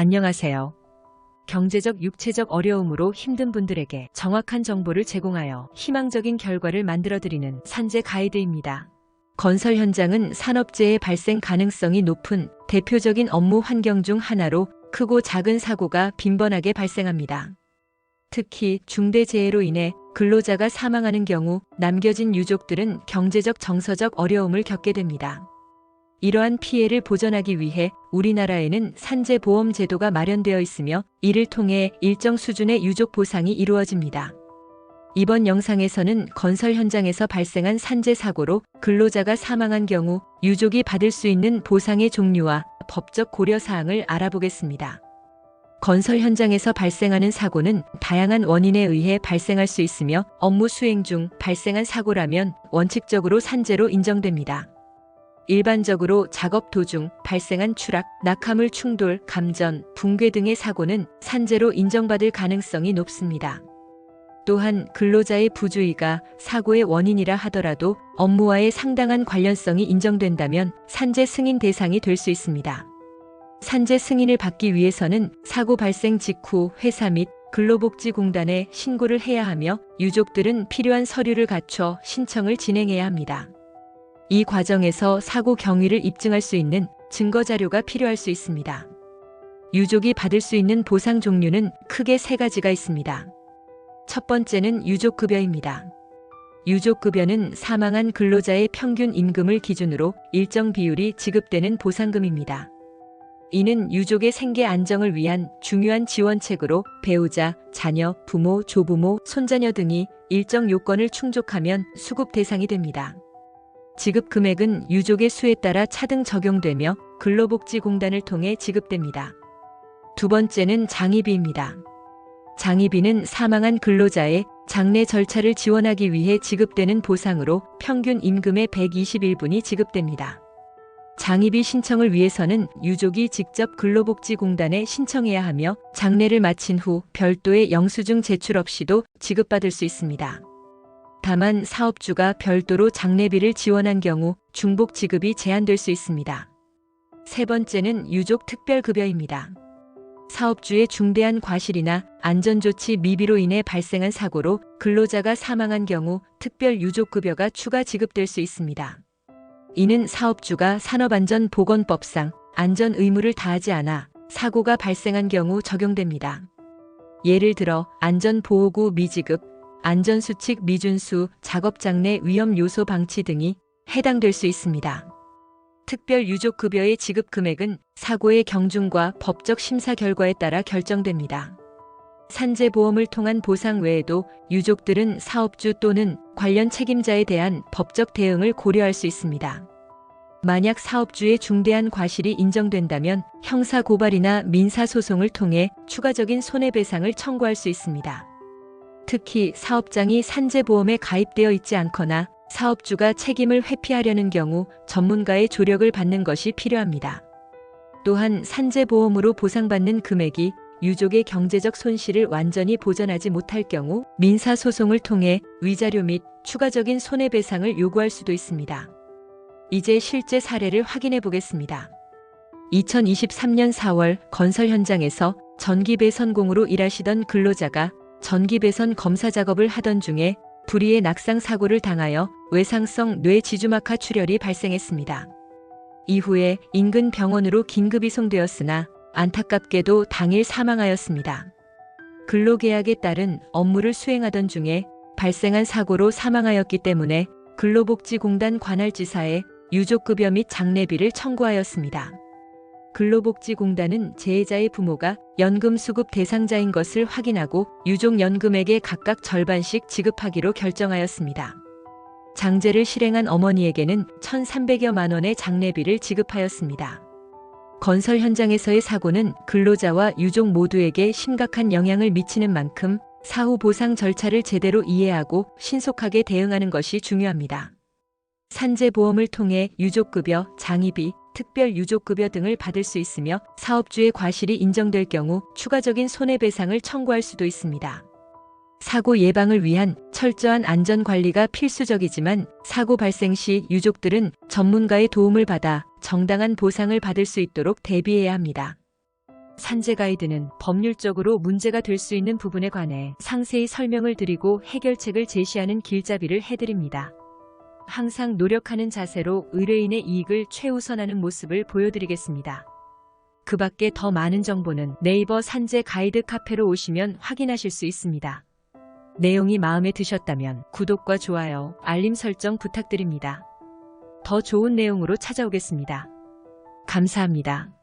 안녕하세요. 경제적, 육체적 어려움으로 힘든 분들에게 정확한 정보를 제공하여 희망적인 결과를 만들어드리는 산재 가이드입니다. 건설 현장은 산업재해 발생 가능성이 높은 대표적인 업무 환경 중 하나로 크고 작은 사고가 빈번하게 발생합니다. 특히 중대재해로 인해 근로자가 사망하는 경우 남겨진 유족들은 경제적 정서적 어려움을 겪게 됩니다. 이러한 피해를 보전하기 위해 우리나라에는 산재보험 제도가 마련되어 있으며 이를 통해 일정 수준의 유족 보상이 이루어집니다. 이번 영상에서는 건설 현장에서 발생한 산재 사고로 근로자가 사망한 경우 유족이 받을 수 있는 보상의 종류와 법적 고려 사항을 알아보겠습니다. 건설 현장에서 발생하는 사고는 다양한 원인에 의해 발생할 수 있으며 업무 수행 중 발생한 사고라면 원칙적으로 산재로 인정됩니다. 일반적으로 작업 도중 발생한 추락, 낙하물 충돌, 감전, 붕괴 등의 사고는 산재로 인정받을 가능성이 높습니다. 또한 근로자의 부주의가 사고의 원인이라 하더라도 업무와의 상당한 관련성이 인정된다면 산재 승인 대상이 될 수 있습니다. 산재 승인을 받기 위해서는 사고 발생 직후 회사 및 근로복지공단에 신고를 해야 하며 유족들은 필요한 서류를 갖춰 신청을 진행해야 합니다. 이 과정에서 사고 경위를 입증할 수 있는 증거 자료가 필요할 수 있습니다. 유족이 받을 수 있는 보상 종류는 크게 세 가지가 있습니다. 첫 번째는 유족급여입니다. 유족급여는 사망한 근로자의 평균 임금을 기준으로 일정 비율이 지급되는 보상금입니다. 이는 유족의 생계 안정을 위한 중요한 지원책으로 배우자, 자녀, 부모, 조부모, 손자녀 등이 일정 요건을 충족하면 수급 대상이 됩니다. 지급 금액은 유족의 수에 따라 차등 적용되며 근로복지공단을 통해 지급됩니다. 두 번째는 장의비입니다. 장의비는 사망한 근로자의 장례 절차를 지원하기 위해 지급되는 보상으로 평균 임금의 121분이 지급됩니다. 장의비 신청을 위해서는 유족이 직접 근로복지공단에 신청해야 하며 장례를 마친 후 별도의 영수증 제출 없이도 지급받을 수 있습니다. 다만 사업주가 별도로 장례비를 지원한 경우 중복 지급이 제한될 수 있습니다. 세 번째는 유족 특별급여입니다. 사업주의 중대한 과실이나 안전조치 미비로 인해 발생한 사고로 근로자가 사망한 경우 특별 유족급여가 추가 지급될 수 있습니다. 이는 사업주가 산업안전보건법상 안전 의무를 다하지 않아 사고가 발생한 경우 적용됩니다. 예를 들어 안전보호구 미지급, 안전수칙 미준수, 작업장 내 위험 요소 방치 등이 해당될 수 있습니다. 특별 유족급여의 지급 금액은 사고의 경중과 법적 심사 결과에 따라 결정됩니다. 산재보험을 통한 보상 외에도 유족들은 사업주 또는 관련 책임자에 대한 법적 대응을 고려할 수 있습니다. 만약 사업주의 중대한 과실이 인정된다면 형사고발이나 민사소송을 통해 추가적인 손해배상을 청구할 수 있습니다. 특히 사업장이 산재보험에 가입되어 있지 않거나 사업주가 책임을 회피하려는 경우 전문가의 조력을 받는 것이 필요합니다. 또한 산재보험으로 보상받는 금액이 유족의 경제적 손실을 완전히 보전하지 못할 경우 민사소송을 통해 위자료 및 추가적인 손해배상을 요구할 수도 있습니다. 이제 실제 사례를 확인해 보겠습니다. 2023년 4월 건설 현장에서 전기배선공으로 일하시던 근로자가 전기배선 검사 작업을 하던 중에 불의의 낙상 사고를 당하여 외상성 뇌지주막하 출혈이 발생했습니다. 이후에 인근 병원으로 긴급 이송되었으나 안타깝게도 당일 사망하였습니다. 근로계약에 따른 업무를 수행하던 중에 발생한 사고로 사망하였기 때문에 근로복지공단 관할지사에 유족급여 및 장례비를 청구하였습니다. 근로복지공단은 재해자의 부모가 연금 수급 대상자인 것을 확인하고 유족연금액의 각각 절반씩 지급하기로 결정하였습니다. 장제를 실행한 어머니에게는 1,300여만 원의 장례비를 지급하였습니다. 건설 현장에서의 사고는 근로자와 유족 모두에게 심각한 영향을 미치는 만큼 사후 보상 절차를 제대로 이해하고 신속하게 대응하는 것이 중요합니다. 산재보험을 통해 유족급여, 장의비, 특별 유족급여 등을 받을 수 있으며 사업주의 과실이 인정될 경우 추가적인 손해배상을 청구할 수도 있습니다. 사고 예방을 위한 철저한 안전관리가 필수적이지만 사고 발생 시 유족들은 전문가의 도움을 받아 정당한 보상을 받을 수 있도록 대비해야 합니다. 산재 가이드는 법률적으로 문제가 될 수 있는 부분에 관해 상세히 설명을 드리고 해결책을 제시하는 길잡이를 해드립니다. 항상 노력하는 자세로 의뢰인의 이익을 최우선하는 모습을 보여드리겠습니다. 그 밖에 더 많은 정보는 네이버 산재 가이드 카페로 오시면 확인하실 수 있습니다. 내용이 마음에 드셨다면 구독과 좋아요, 알림 설정 부탁드립니다. 더 좋은 내용으로 찾아오겠습니다. 감사합니다.